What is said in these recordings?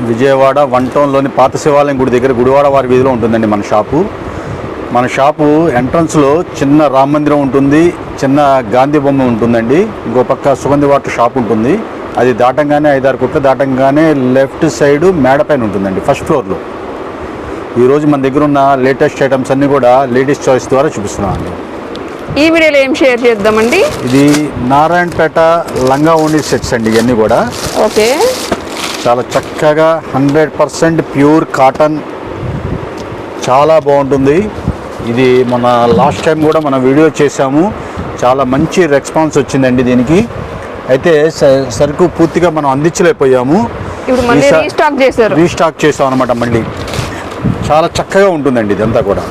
Vijayawada one టౌన్లోని పాత శివాలయం గుడి దగ్గర గుడివాడ వారి వీధిలో ఉంటుందండి మన షాపు. మన షాపు ఎంట్రన్స్లో చిన్న రామ మందిరం ఉంటుంది చిన్న గాంధీ బొమ్మ ఉంటుందండి. ఇంకో పక్క సుగంధి వాటర్ షాప్ ఉంటుంది. అది దాటంగానే ఐదారు కుట్ల దాటంగానే లెఫ్ట్ సైడ్ మేడపైన ఉంటుందండి ఫస్ట్ ఫ్లోర్లో. ఈరోజు మన దగ్గర ఉన్న లేటెస్ట్ ఐటమ్స్ అన్నీ కూడా లేడీస్ చాయిస్ ద్వారా చూపిస్తున్నాం అండి ఈ వీడియోలో ఏం షేర్ చేద్దామండి? ఇది నారాయణపేట లంగా ఓణి సెట్స్ అండి ఇవన్నీ కూడా. ఓకే. చాలా చక్కగా హండ్రెడ్ పర్సెంట్ ప్యూర్ కాటన్. చాలా బాగుంటుంది. ఇది మన లాస్ట్ టైం కూడా మనం వీడియో చేసాము చాలా మంచి రెస్పాన్స్ వచ్చిందండి దీనికి. అయితే సరుకు పూర్తిగా మనం అందించలేకపోయాము. రీస్టాక్ చేసాం అనమాట మళ్ళీ. చాలా చక్కగా ఉంటుందండి ఇదంతా కూడా.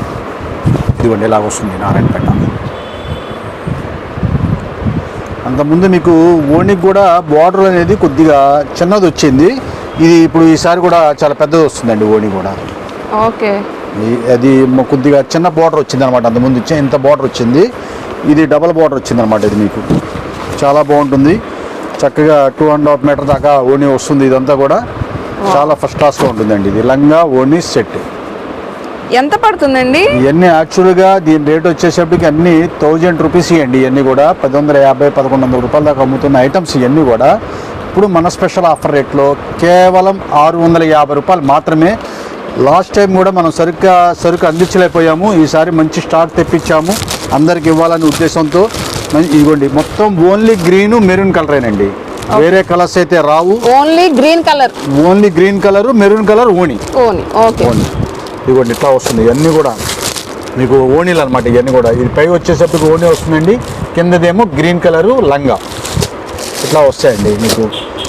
ఇదిగోండి ఇలా వస్తుంది నారాయణపేట. అంతకుముందు మీకు ఓణికి కూడా బార్డర్ అనేది కొద్దిగా చిన్నది వచ్చింది. ఇది ఇప్పుడు ఈసారి కూడా చాలా పెద్దది వస్తుందండి ఓణి కూడా. ఓకే. అది కొద్దిగా చిన్న బార్డర్ వచ్చింది అనమాట అంతకుముందు ఇచ్చే ఇంత బార్డర్ వచ్చింది. ఇది డబల్ బార్డర్ వచ్చింది అనమాట ఇది మీకు. చాలా బాగుంటుంది. చక్కగా టూ అండ్ హాఫ్ మీటర్ దాకా ఓణి వస్తుంది ఇదంతా కూడా. చాలా ఫస్ట్ క్లాస్గా ఉంటుందండి ఇది. లంగా ఓణి సెట్ ఎంత పడుతుందండి? ఇవన్నీ యాక్చువల్గా దీని రేట్ వచ్చేసప్పటికి అన్ని థౌజండ్ రూపీస్ ఇవ్వండి ఇవన్నీ కూడా పది వందల యాభై పదకొండు వందల రూపాయల దాకా అమ్ముతున్న ఐటమ్స్ ఇవన్నీ కూడా. ఇప్పుడు మన స్పెషల్ ఆఫర్ రేట్లో కేవలం ఆరు వందల యాభై రూపాయలు మాత్రమే. లాస్ట్ టైం కూడా మనం సరుగ్గా సరుకు అందించలేకపోయాము. ఈసారి మంచి స్టాక్ తెప్పించాము. అందరికి ఇవ్వాలనే ఉద్దేశంతో. ఇదిగోండి మొత్తం ఓన్లీ గ్రీను మెరూన్ కలరేనండి. వేరే కలర్స్ అయితే రావు. Only green colour. Only green colour maroon colour ఓణి ఓని ఓకే. ఇదిగోండి ఇట్లా వస్తుంది. ఇవన్నీ కూడా మీకు ఓణీలు అనమాట ఇవన్నీ కూడా. ఇది పై వచ్చేసరికి ఓణి వస్తుందండి. కిందదేమో గ్రీన్ కలరు లంగా. ఇట్లా వస్తాయండి మీకు.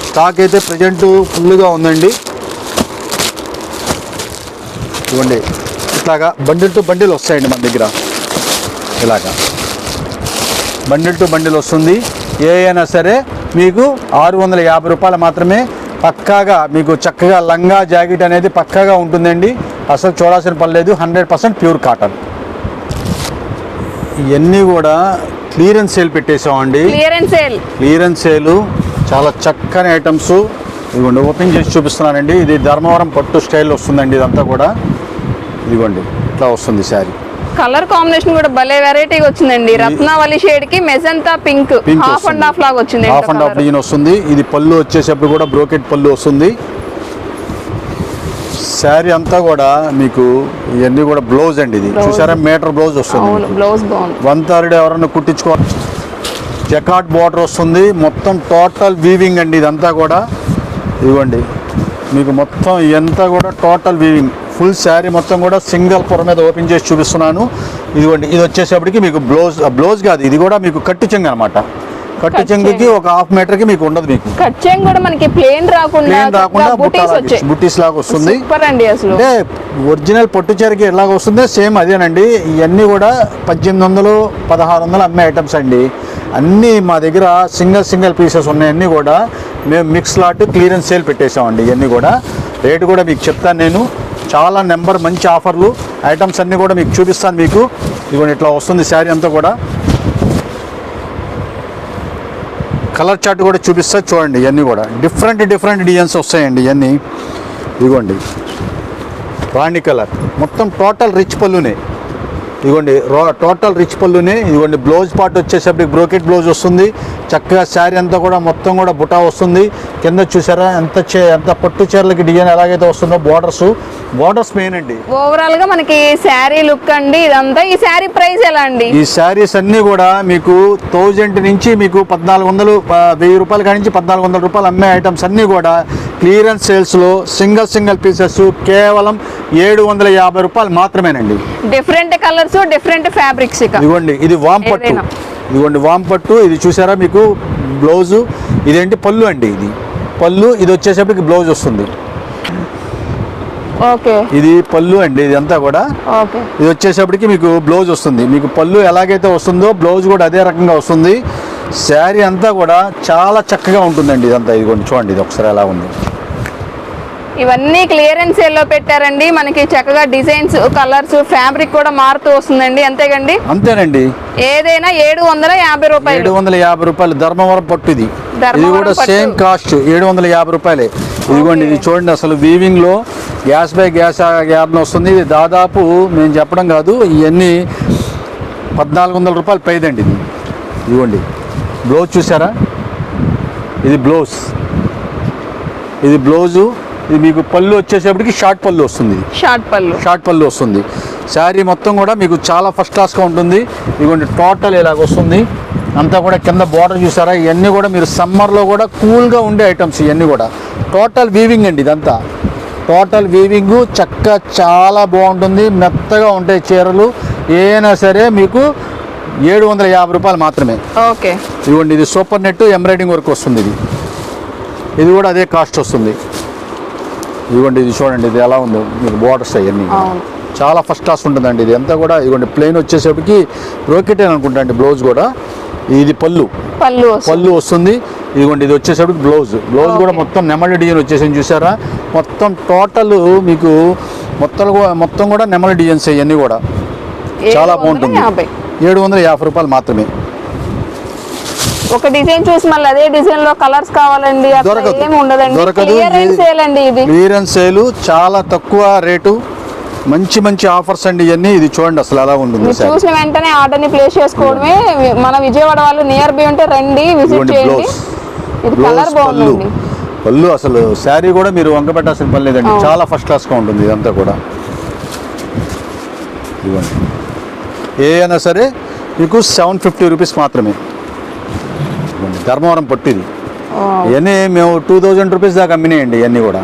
స్టాక్ అయితే ప్రజెంట్ ఫుల్గా ఉందండి. ఇవ్వండి ఇట్లాగా బండిల్ టు బండిల్ వస్తాయండి మన దగ్గర. ఇలాగా. బండిల్ టు బండిల్ వస్తుంది. ఏ అయినా సరే మీకు ఆరు వందల యాభై రూపాయలు మాత్రమే పక్కాగా మీకు చక్కగా లంగా జాకెట్ అనేది పక్కాగా ఉంటుందండి. అసలు చూడాల్సిన పని లేదు. Hundred percent pure cotton. ఇవన్నీ కూడా క్లియరెన్స్ సేల్ పెట్టేసామండి క్లియరెన్స్ సేల్. క్లియరెన్స్ సేలు చాలా చక్కని ఐటమ్స్. ఇదిగోండి ఓపెన్ చేసి చూపిస్తున్నానండి. ఇది ధర్మవరం పట్టు స్టైల్ వస్తుందండి ఇదంతా కూడా. ఇదిగోండి ఇట్లా వస్తుంది శారీ. కలర్ కాంబినేషన్ కూడా భలే వెరైటీగా వచ్చిందండి. Ratnavali షేడ్కి magenta pink half and half లాగా వచ్చింది హాఫ్ అండ్ హాఫ్ డిజైన్ వస్తుంది. ఇది పళ్ళు వచ్చేసప్పుడు కూడా బ్రోకెట్ పళ్ళు వస్తుంది. శారీ అంతా కూడా మీకు ఇవన్నీ కూడా బ్లౌజ్ అండి ఇది. చూసారా? మీటర్ బ్లౌజ్ వస్తుంది. బ్లౌజ్ వన్ థర్డ్ ఎవరన్నా కుట్టించుకో జకాట్ బార్డర్ వస్తుంది. మొత్తం టోటల్ వీవింగ్ అండి ఇదంతా కూడా. ఇదిగోండి. మీకు మొత్తం ఇదంతా కూడా టోటల్ వీవింగ్ ఫుల్ శారీ మొత్తం కూడా సింగిల్ పొర మీద ఓపెన్ చేసి చూపిస్తున్నాను. ఇదిగోండి ఇది వచ్చేసప్పటికి మీకు బ్లౌజ్ బ్లౌజ్ కాదు ఇది కూడా మీకు కట్టు చెంగు అనమాట కట్టు చెంగుకి చెంగు. ఒక హాఫ్ మీటర్కి మీకు ఉండదు మీకు. కట్ చేయం కూడా మనకి ప్లేన్ రాకుండా బుట్టీస్ లాగా వస్తుంది. సూపర్ అండి అసలు. అంటే ఒరిజినల్ పట్టు చీరకి ఎలాగ వస్తుందో సేమ్ అదేనండి. ఇవన్నీ కూడా పద్దెనిమిది వందలు పదహారు వందలు అమ్మే ఐటమ్స్ అండి. అన్నీ మా దగ్గర సింగిల్ సింగిల్ పీసెస్ ఉన్నాయన్నీ కూడా మేము మిక్స్ లాట్ క్లియరెన్స్ సేల్ పెట్టేసామండి ఇవన్నీ కూడా. రేటు కూడా మీకు చెప్తాను నేను. చాలా నెంబర్ మంచి ఆఫర్లు ఐటమ్స్ అన్నీ కూడా మీకు చూపిస్తాను మీకు. ఇదిగోండి ఇట్లా వస్తుంది శారీ అంతా కూడా. కలర్ చార్ట్ కూడా చూపిస్తా చూడండి ఇవన్నీ కూడా. డిఫరెంట్ డిఫరెంట్ డిజైన్స్ వస్తాయండి ఇవన్నీ. ఇదిగోండి రాణి కలర్. మొత్తం టోటల్ రిచ్ పళ్ళునే. ఇదిగోండి రో టోటల్ రిచ్ పళ్ళునే. ఇదిగోండి బ్లౌజ్ పార్ట్ వచ్చేసరికి బ్రోకెట్ బ్లౌజ్ వస్తుంది. చక్కగా శారీ అంతా కూడా మొత్తం కూడా బుటా వస్తుంది. కింద చూసారా? ఎంత ఎంత పట్టు చీరలకి డిజైన్ ఎలాగైతే వస్తుందో బార్డర్స్ బార్డర్స్ మెయిన్ అండి. ఓవరాల్గా మనకి శారీ లుక్ అండి ఇదంతా. ఈ శారీ ప్రైస్ ఎలా అండి? ఈ శారీస్ అన్నీ కూడా మీకు థౌజండ్ నుంచి మీకు పద్నాలుగు వందలు వెయ్యి రూపాయల కాడి నుంచి పద్నాలుగు వందల రూపాయలు అమ్మే ఐటమ్స్ అన్నీ కూడా క్లియరెన్స్ సేల్స్లో సింగిల్ సింగిల్ పీసెస్ కేవలం ఏడు వందల యాభై రూపాయలు మాత్రమేనండి. డిఫరెంట్ కలర్స్ డిఫరెంట్ ఫ్యాబ్రిక్స్ ఇదిగోండి ఇది వామ్ పట్టు. ఇదిగోండి వామ్ పట్టు ఇది చూసారా మీకు? బ్లౌజు ఇదేంటి పళ్ళు అండి ఇది? పళ్ళు ఇది వచ్చేసరికి బ్లౌజ్ వస్తుంది. ఓకే. ఇది పళ్ళు అండి ఇది అంతా కూడా ఇది వచ్చేసప్పటికి మీకు బ్లౌజ్ వస్తుంది. మీకు పళ్ళు ఎలాగైతే వస్తుందో బ్లౌజ్ కూడా అదే రకంగా వస్తుంది. శారీ అంతా కూడా చాలా చక్కగా ఉంటుందండి ఇదంతా. ఇదిగోండి చూడండి ఇది ఒకసారి ఎలా ఉంది. ఇవన్నీ క్లియరెన్స్ సేల్లో పెట్టారండి. మనకి చక్కగా డిజైన్స్ కలర్స్ ఫ్యాబ్రిక్ కూడా మారుతూ వస్తుందండి. అంతేగండి? అంతేనండి. ఏదైనా ఏడు వందల యాభై ఏడు రూపాయలు వందల యాభై రూపాయలు ధర్మవరం పట్టు ఇది. కూడా. సేమ్ కాస్ట్ ఏడు వందల యాభై రూపాయలే. ఇదిగోండి ఇది చూడండి అసలు వీవింగ్లో గ్యాస్ బై గ్యాస్ గ్యాప్ వస్తుంది. ఇది దాదాపు మేము చెప్పడం కాదు ఇవన్నీ పద్నాలుగు వందల రూపాయలు పైదండి ఇది. ఇదిగోండి బ్లౌజ్ చూసారా? ఇది బ్లౌజ్ ఇది బ్లౌజు ఇది మీకు పళ్ళు వచ్చేసేపటికి షార్ట్ పళ్ళు వస్తుంది. షార్ట్ పళ్ళు. షార్ట్ పళ్ళు వస్తుంది. శారీ మొత్తం కూడా మీకు చాలా ఫస్ట్ క్లాస్గా ఉంటుంది. ఇదిగోండి టోటల్ ఇలాగ వస్తుంది. అంతా కూడా కింద బార్డర్ చూసారా? ఇవన్నీ కూడా మీరు సమ్మర్లో కూడా కూల్గా ఉండే ఐటమ్స్ ఇవన్నీ కూడా. టోటల్ వీవింగ్ అండి ఇదంతా. టోటల్ వీవింగ్ చక్క చాలా బాగుంటుంది. మెత్తగా ఉంటాయి చీరలు. ఏదైనా సరే మీకు ఏడు వందల యాభై రూపాయలు మాత్రమే. ఓకే. ఇదిగోండి ఇది సూపర్ నెట్ ఎంబ్రాయిడింగ్ వర్క్ వస్తుంది ఇది. ఇది కూడా అదే కాస్ట్ వస్తుంది. ఇదిగోండి ఇది చూడండి ఇది ఎలా ఉందో మీకు బోర్డర్స్ అవన్నీ అవును. చాలా ఫస్ట్ క్లాస్ ఉంటుందండి ఇది. అంతా కూడా ఇదిగోండి ప్లెయిన్ వచ్చేసరికి బ్రోకెటే అనుకుంటా అండి బ్లౌజ్ కూడా. ఇది పళ్ళు. పళ్ళు వస్తుంది. పళ్ళు వస్తుంది. ఇదిగోండి ఇది వచ్చేసరికి బ్లౌజ్ బ్లౌజ్ కూడా. మొత్తం నెమలి డిజైన్ వచ్చేసింది చూసారా? మొత్తం టోటల్ మీకు మొత్తం కూడా- మొత్తం కూడా నెమలి డిజైన్స్ ఇవన్నీ కూడా. చాలా బాగుంటుంది. ఏడు వందల యాభై రూపాయలు మాత్రమే. ఒక డిజైన్ చూసి మళ్ళీ అదే డిజైన్లో కలర్స్ కావాలండి. ఏమి ఉండదండి. క్లియరెన్స్ సేల్ అండి ఇది. క్లియరెన్స్ సేలు చాలా తక్కువ రేటు. మంచి మంచి ఆఫర్స్ అండి ఇవన్నీ. ఇది చూడండి అసలు ఎలా ఉంటుంది చూసిన వెంటనే ఆర్డర్ని ప్లేస్ చేసుకోవడమే. మన విజయవాడ వాళ్ళు నియర్ బై ఉంటే రండి విజిట్ చేయండి. ఇది కలర్ పళ్ళు. అసలు శారీ కూడా మీరు వంక పెట్టాల్సిన పని లేదండి. చాలా ఫస్ట్ క్లాస్గా ఉంటుంది ఇదంతా కూడా. ఇదిగోండి. ఏ అయినా సరే మీకు సెవెన్ ఫిఫ్టీ రూపీస్ మాత్రమే. ఇదిగోండి ధర్మవరం పట్టు ఇది ఇవన్నీ మేము టూ థౌజండ్ రూపీస్ దాకా అమ్మినాయండి ఇవన్నీ కూడా.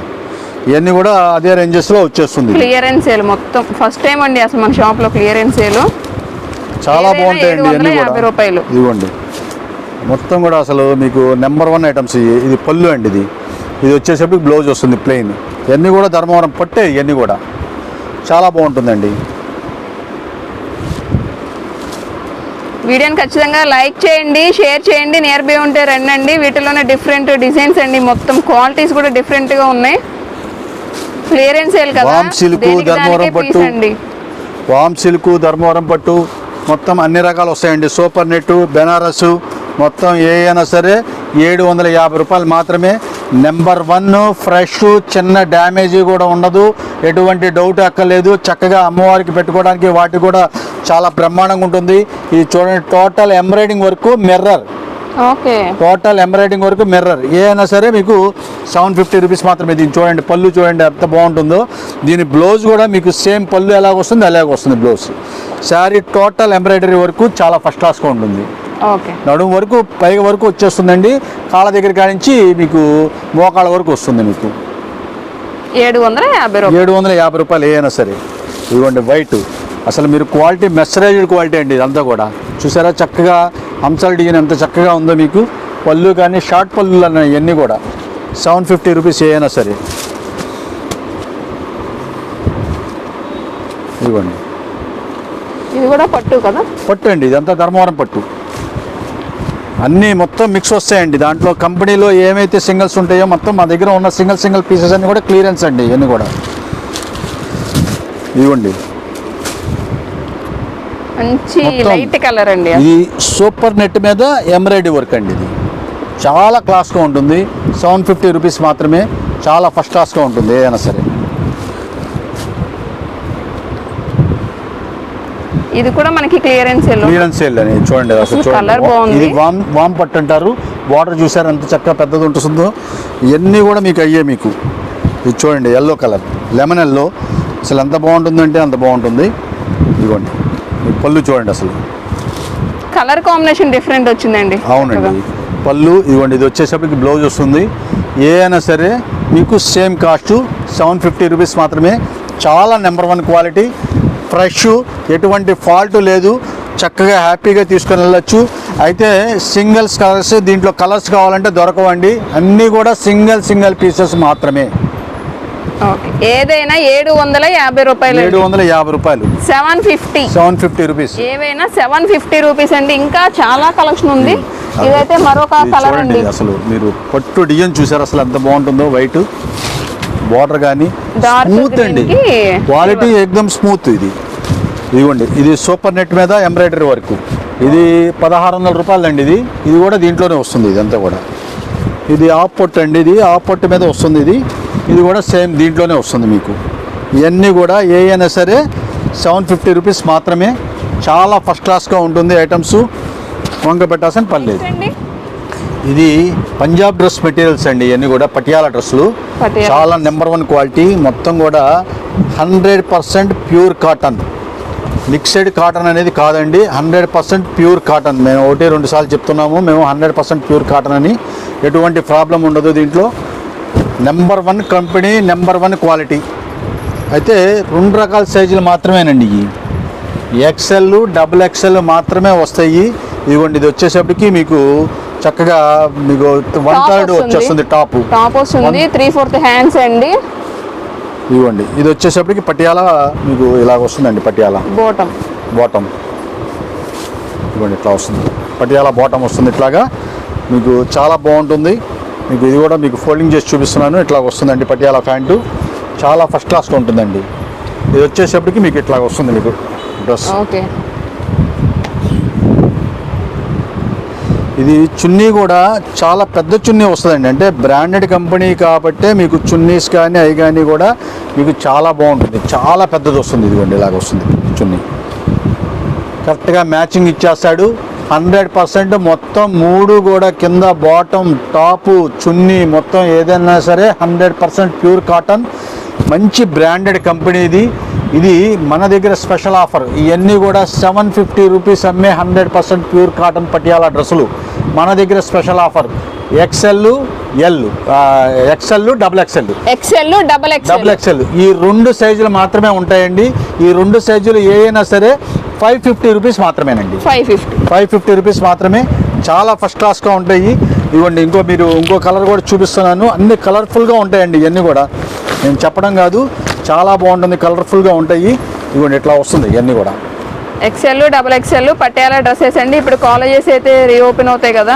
ఇవన్నీ కూడా అదే రేంజెస్లో వచ్చేస్తుంది. క్లియరెన్స్ సేల్ మొత్తం. ఫస్ట్ టైం అండి అసలు మన షాప్లో క్లియరెన్స్ సేల్ చాలా బాగుంటాయండి ఇవన్నీ 750 కూడా. రూపాయలు. ఇదిగోండి. మొత్తం కూడా అసలు మీకు నెంబర్ వన్ ఐటమ్స్ ఇది పళ్ళు అండి ఇది. ఇది వచ్చేసరికి బ్లౌజ్ వస్తుంది ప్లెయిన్ ఇవన్నీ కూడా ధర్మవరం పట్టే ఇవన్నీ కూడా. చాలా బాగుంటుందండి. వీడియోని ఖచ్చితంగా లైక్ చేయండి షేర్ చేయండి నియర్ బై ఉంటే రండి వీటిలోనే డిఫరెంట్ డిజైన్స్ అండి. మొత్తం క్వాలిటీస్ కూడా డిఫరెంట్గా ఉన్నాయి. క్లియరెన్స్ సేల్ కదా. ధర్మవరం పట్టు. వామ్ సిల్క్ ధర్మవరం పట్టు. మొత్తం అన్ని రకాలు వస్తాయండి. సూపర్ నెట్ బెనారస్ మొత్తం ఏ అయినా సరే ఏడు వందల యాభై రూపాయలు మాత్రమే. నెంబర్ వన్ ఫ్రెష్ చిన్న డ్యామేజీ కూడా ఉండదు. ఎటువంటి డౌట్ అక్కర్లేదు. చక్కగా అమ్మవారికి పెట్టుకోవడానికి వాటి కూడా చాలా బ్రహ్మాండంగా ఉంటుంది. ఇది చూడండి total embroidering work mirror okay. Total embroidering వరకు మిర్రర్ ఏ అయినా సరే మీకు సెవెన్ ఫిఫ్టీ రూపీస్ మాత్రమే దీన్ని చూడండి పళ్ళు చూడండి ఎంత బాగుంటుందో. దీని బ్లౌజ్ కూడా మీకు సేమ్ పళ్ళు ఎలాగ వస్తుంది అలాగ వస్తుంది బ్లౌజ్ శారీ టోటల్ ఎంబ్రాయిడరీ వరకు చాలా ఫస్ట్ క్లాస్గా ఉంటుంది. నడుము వరకు పైగా వరకు వచ్చేస్తుందండి. కాళ్ళ దగ్గర కానించి మీకు మోకాళ్ళ వరకు వస్తుంది మీకు. ఏడు వందల యాభై రూపాయలు. ఏడు వందల యాభై రూపాయలు ఏదైనా సరే. ఇదిగోండి వైట్ అసలు మీరు క్వాలిటీ మెస్సరైజ్డ్ క్వాలిటీ అండి ఇదంతా కూడా. చూసారా? చక్కగా హంసల్ డిజైన్ ఎంత చక్కగా ఉందో మీకు. పళ్ళు కానీ షార్ట్ పళ్ళు అన్న ఇవన్నీ కూడా. సెవెన్ ఫిఫ్టీ రూపీస్ ఏదైనా సరే. ఇదిగోండి. ఇది కూడా పట్టు కదా? పట్టు అండి ఇదంతా ధర్మవరం పట్టు. అన్నీ మొత్తం మిక్స్ వస్తాయండి. దాంట్లో కంపెనీలో ఏమైతే సింగిల్స్ ఉంటాయో మొత్తం మా దగ్గర ఉన్న సింగిల్ సింగిల్ పీసెస్ అన్ని కూడా క్లియరెన్స్ అండి ఇవన్నీ కూడా. ఇవ్వండి మంచి. లైట్ కలర్ అండి ఇది సూపర్ నెట్ మీద ఎంబ్రాయిడరీ వర్క్ అండి ఇది. చాలా క్లాస్గా ఉంటుంది. సెవెన్ ఫిఫ్టీ రూపీస్ మాత్రమే చాలా ఫస్ట్ క్లాస్గా ఉంటుంది ఏదైనా సరే. ఇది కూడా మనకి క్లియరెన్స్ సేల్ క్లియరెన్స్ సేల్ అని చూడండి అసలు colour బాగుంది. ఇది వామ్ వామ్ పట్టు అంటారు. బార్డర్ చూసారు ఎంత చక్కగా పెద్దది ఉంటుందో. ఇవన్నీ కూడా మీకు అయ్యే మీకు. ఇది చూడండి ఎల్లో కలర్ లెమన్ ఎల్లో అసలు ఎంత బాగుంటుందంటే అంత బాగుంటుంది. ఇదిగోండి. పళ్ళు చూడండి అసలు. కలర్ కాంబినేషన్ డిఫరెంట్ వచ్చిందండి. అవునండి. పళ్ళు ఇదిగోండి ఇది వచ్చేసరికి బ్లౌజ్ వస్తుంది. ఏ అయినా సరే మీకు same cost seven fifty rupees మాత్రమే. చాలా నెంబర్ వన్ క్వాలిటీ ఫ్రెష్ ఎటువంటి ఫాల్ట్ లేదు. చక్కగా హ్యాపీగా తీసుకొని వెళ్ళచ్చు. అయితే సింగిల్స్ కలర్స్ దీంట్లో కలర్స్ కావాలంటే దొరకవండి. అన్నీ కూడా సింగిల్ సింగిల్ పీసెస్ మాత్రమే. ఏదైనా ఏడు వందల యాభై రూపాయలు ఏడు వందల యాభై రూపాయలు. Seven fifty. Seven fifty rupees. ఏవైనా సెవెన్ ఫిఫ్టీ రూపీస్ అండి. ఇంకా చాలా కలెక్షన్ ఉంది. ఇదైతే మరొక కలర్ అండి. అసలు మీరు పట్టు డిజైన్ చూసారు? అసలు ఎంత బాగుంటుందో వైట్. బార్డర్ కానీ స్మూత్ అండి. క్వాలిటీ ఎక్దమ్ స్మూత్ ఇది. ఇదిగోండి ఇది సూపర్ నెట్ మీద ఎంబ్రాయిడరీ వర్క్. ఇది పదహారు వందల రూపాయలు అండి ఇది. ఇది కూడా దీంట్లోనే వస్తుంది ఇదంతా కూడా. ఇది ఆఫ్ పొట్టు అండి ఇది ఆఫ్ పొట్టు మీద వస్తుంది ఇది. ఇది కూడా సేమ్ దీంట్లోనే వస్తుంది మీకు. ఇవన్నీ కూడా ఏ అయినా సరే సెవెన్ ఫిఫ్టీ రూపీస్ మాత్రమే. చాలా ఫస్ట్ క్లాస్గా ఉంటుంది ఐటమ్స్. వంక పెట్టాల్సిన పని లేదు. ఇది పంజాబ్ డ్రెస్ మెటీరియల్స్ అండి. ఇవన్నీ కూడా పటియాల డ్రెస్సులు. చాలా నెంబర్ వన్ క్వాలిటీ. మొత్తం కూడా hundred percent pure cotton. Mixed cotton అనేది కాదండి. Hundred percent pure cotton. మేము ఒకటి రెండు సార్లు చెప్తున్నాము. మేము హండ్రెడ్ పర్సెంట్ ప్యూర్ కాటన్ అని. ఎటువంటి ప్రాబ్లం ఉండదు దీంట్లో. Number one company number one quality అయితే రెండు రకాల సైజులు మాత్రమేనండి ఇవి. ఎక్సెల్ డబుల్ ఎక్సెల్ మాత్రమే వస్తాయి. ఇదిగోండి ఇది వచ్చేసప్పటికి మీకు చక్కగా మీకు వన్ థర్డ్. వచ్చేస్తుంది టాప్ టాప్ వస్తుంది త్రీ ఫోర్త్ హ్యాండ్స్ అండి. ఇదిగోండి ఇది వచ్చేసప్పటికి పటియాల మీకు ఇలాగ వస్తుందండి పటియాల. బోటం బాటమ్ ఇదిగోండి ఇట్లా వస్తుంది. పటియాల బాటమ్ వస్తుంది ఇట్లాగా. మీకు చాలా బాగుంటుంది. మీకు ఇది కూడా మీకు ఫోల్డింగ్ చేసి చూపిస్తున్నాను. ఇట్లా వస్తుందండి పటియాల ప్యాంటు. చాలా ఫస్ట్ క్లాస్గా ఉంటుందండి. ఇది వచ్చేసప్పటికి మీకు ఇట్లా వస్తుంది మీకు డ్రెస్. ఓకే. ఇది చున్నీ కూడా చాలా పెద్ద చున్నీ వస్తుందండి. అంటే బ్రాండెడ్ కంపెనీ కాబట్టే మీకు చున్నీస్ కానీ అవి కానీ కూడా మీకు చాలా బాగుంటుంది. చాలా పెద్దది వస్తుంది. ఇదిగోండి ఇలాగ వస్తుంది చున్నీ. కరెక్ట్గా మ్యాచింగ్ ఇచ్చేస్తాడు. హండ్రెడ్ పర్సెంట్ మొత్తం మూడు కూడా కింద బాటమ్ టాపు చున్నీ మొత్తం ఏదైనా సరే హండ్రెడ్ పర్సెంట్ ప్యూర్ కాటన్. మంచి బ్రాండెడ్ కంపెనీ ఇది. ఇది మన దగ్గర స్పెషల్ ఆఫర్. ఇవన్నీ కూడా సెవెన్ ఫిఫ్టీ రూపీస్ అమ్మే hundred percent pure cotton Patiala డ్రెస్సులు మన దగ్గర special offer. XL L XL double XL XL double double XL XL ఈ రెండు సైజులు మాత్రమే ఉంటాయండి. ఈ రెండు సైజులు ఏ అయినా సరే ఫైవ్ ఫిఫ్టీ రూపీస్ మాత్రమేనండి. Five fifty. Five fifty rupees మాత్రమే. చాలా ఫస్ట్ క్లాస్గా ఉంటాయి. ఇవ్వండి ఇంకో మీరు ఇంకో కలర్ కూడా చూపిస్తున్నాను. అన్ని కలర్ఫుల్గా ఉంటాయండి ఇవన్నీ కూడా. నేను చెప్పడం కాదు చాలా బాగుంటుంది కలర్ఫుల్గా ఉంటాయి. ఇవ్వండి ఇట్లా వస్తుంది ఇవన్నీ కూడా. XL double XL Patiala dresses అండి. ఇప్పుడు కాలేజెస్ అయితే రీఓపెన్ అవుతాయి కదా.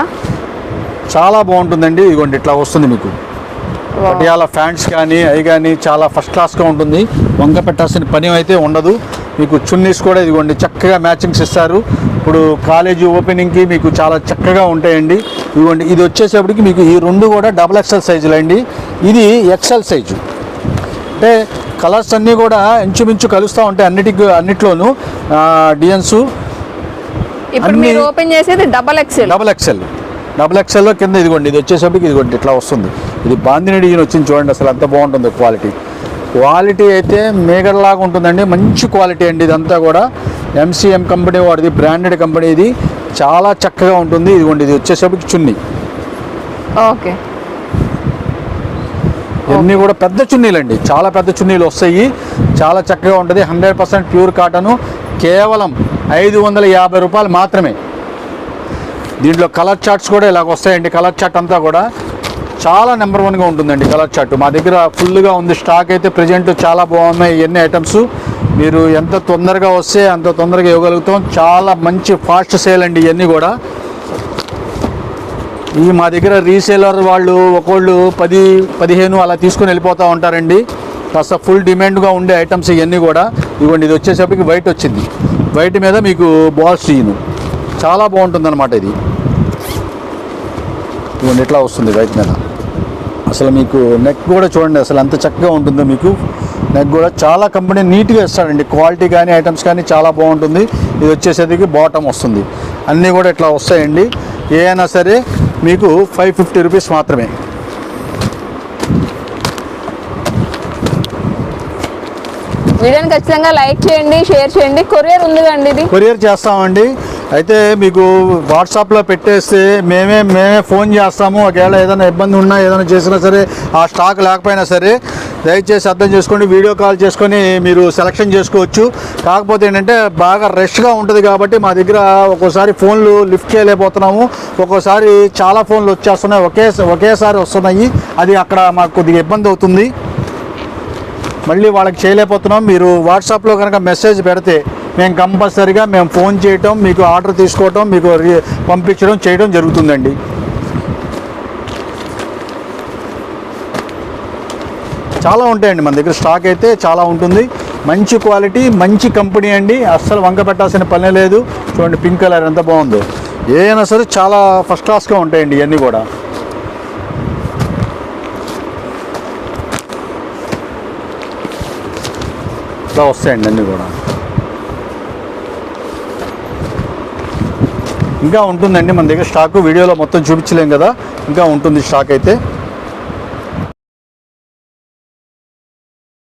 చాలా బాగుంటుందండి. ఇదిగోండి ఇట్లా వస్తుంది మీకు. పటియాల ఫ్యాంట్స్ కానీ అవి కానీ చాలా ఫస్ట్ క్లాస్గా ఉంటుంది. వంక పెట్టాల్సిన పని అయితే ఉండదు. మీకు చున్నీస్ కూడా ఇదిగోండి చక్కగా మ్యాచింగ్స్ ఇస్తారు. ఇప్పుడు కాలేజీ ఓపెనింగ్కి మీకు చాలా చక్కగా ఉంటాయండి. ఇదిగోండి ఇది వచ్చేసేపటికి మీకు ఈ రెండు కూడా డబుల్ ఎక్సెల్ సైజులు అండి. ఇది ఎక్సెల్ సైజు అంటే కలర్స్ అన్నీ కూడా ఇంచుమించు కలుస్తూ ఉంటాయి అన్నిటికి అన్నిట్లోనూ. డిజైన్స్. ఇప్పుడు మీరు ఓపెన్ చేసేది double XL double XL double ఎక్సెల్లో కింద ఇదిగోండి ఇది వచ్చేసరికి ఇదిగోండి ఇట్లా వస్తుంది. ఇది బాందిని డిజైన్ వచ్చింది చూడండి అసలు ఎంత బాగుంటుంది క్వాలిటీ. క్వాలిటీ అయితే మేగడలాగా ఉంటుందండి మంచి క్వాలిటీ అండి ఇదంతా కూడా. ఎంసీఎం కంపెనీ వాడిది బ్రాండెడ్ కంపెనీ ఇది. చాలా చక్కగా ఉంటుంది. ఇదిగోండి ఇది వచ్చేసరికి చున్నీ. ఓకే. ఇవన్నీ కూడా పెద్ద చున్నీలండి. చాలా పెద్ద చున్నీలు వస్తాయి. చాలా చక్కగా ఉంటుంది. Hundred percent pure cotton. కేవలం ఐదు వందల యాభై రూపాయలు మాత్రమే. దీంట్లో కలర్ చార్ట్స్ కూడా ఇలాగ వస్తాయండి కలర్ చార్ట్ అంతా కూడా. చాలా నెంబర్ వన్గా ఉంటుందండి కలర్ చార్ట్. మా దగ్గర ఫుల్గా ఉంది. స్టాక్ అయితే ప్రజెంట్ చాలా బాగున్నాయి. ఇవన్నీ ఐటమ్స్ మీరు ఎంత తొందరగా వస్తే అంత తొందరగా ఇవ్వగలుగుతాం. చాలా మంచి ఫాస్ట్ సేల్ అండి ఇవన్నీ కూడా. ఈ మా దగ్గర రీసేలర్ వాళ్ళు ఒకళ్ళు పది పదిహేను అలా తీసుకుని వెళ్ళిపోతూ ఉంటారండి. కాస్త ఫుల్ డిమాండ్గా ఉండే ఐటమ్స్ ఇవన్నీ కూడా. ఇవ్వండి ఇది వచ్చేసరికి వైట్ వచ్చింది. వైట్ మీద మీకు బాల్ సీను చాలా బాగుంటుంది అనమాట ఇది. ఇవ్వండి ఇట్లా వస్తుంది వైట్ మీద. అసలు మీకు నెక్ కూడా చూడండి అసలు ఎంత చక్కగా ఉంటుందో మీకు. నెక్ కూడా చాలా కంపెనీ నీట్గా ఇస్తాడండి. క్వాలిటీ కానీ ఐటమ్స్ కానీ చాలా బాగుంటుంది. ఇది వచ్చేసరికి బాటమ్ వస్తుంది. అన్నీ కూడా ఇట్లా వస్తాయండి. ఏ అయినా సరే మీకు ఫైవ్ ఫిఫ్టీ రూపీస్ మాత్రమే. వీడియోని ఖచ్చితంగా లైక్ చేయండి షేర్ చేయండి. కొరియర్ ఉంది కండి ఇది? కొరియర్ చేస్తామండి. అయితే మీకు వాట్సాప్లో పెట్టేస్తే మేమే మేమే ఫోన్ చేస్తాము. ఒకవేళ ఏదైనా ఇబ్బంది ఉన్నా ఏదైనా చేసినా సరే ఆ స్టాక్ లేకపోయినా సరే దయచేసి అర్థం చేసుకోండి వీడియో కాల్ చేసుకొని మీరు సెలెక్షన్ చేసుకోవచ్చు. కాకపోతే ఏంటంటే బాగా రష్గా ఉంటుంది కాబట్టి మా దగ్గర ఒక్కోసారి ఫోన్లు లిఫ్ట్ చేయలేకపోతున్నాము. ఒక్కోసారి చాలా ఫోన్లు వచ్చేస్తున్నాయి ఒకే ఒకేసారి వస్తున్నాయి. అది అక్కడ మాకు కొద్దిగా ఇబ్బంది అవుతుంది. మళ్ళీ వాళ్ళకి చేయలేకపోతున్నాం. మీరు వాట్సాప్లో కనుక మెసేజ్ పెడితే మేము కంపల్సరీగా మేము ఫోన్ చేయటం మీకు ఆర్డర్ తీసుకోవటం మీకు పంపించడం చేయడం జరుగుతుందండి. చాలా ఉంటాయండి మన దగ్గర. స్టాక్ అయితే చాలా ఉంటుంది. మంచి క్వాలిటీ మంచి కంపెనీ అండి. అస్సలు వంక పెట్టాల్సిన పని లేదు. చూడండి పింక్ కలర్ ఎంత బాగుందో. ఏదైనా సరే చాలా ఫస్ట్ క్లాస్గా ఉంటాయండి ఇవన్నీ కూడా. ఇట్లా వస్తాయండి అన్నీ కూడా. ఇంకా ఉంటుందండి మన దగ్గర స్టాక్ వీడియోలో మొత్తం చూపించలేం కదా. ఇంకా ఉంటుంది స్టాక్ అయితే.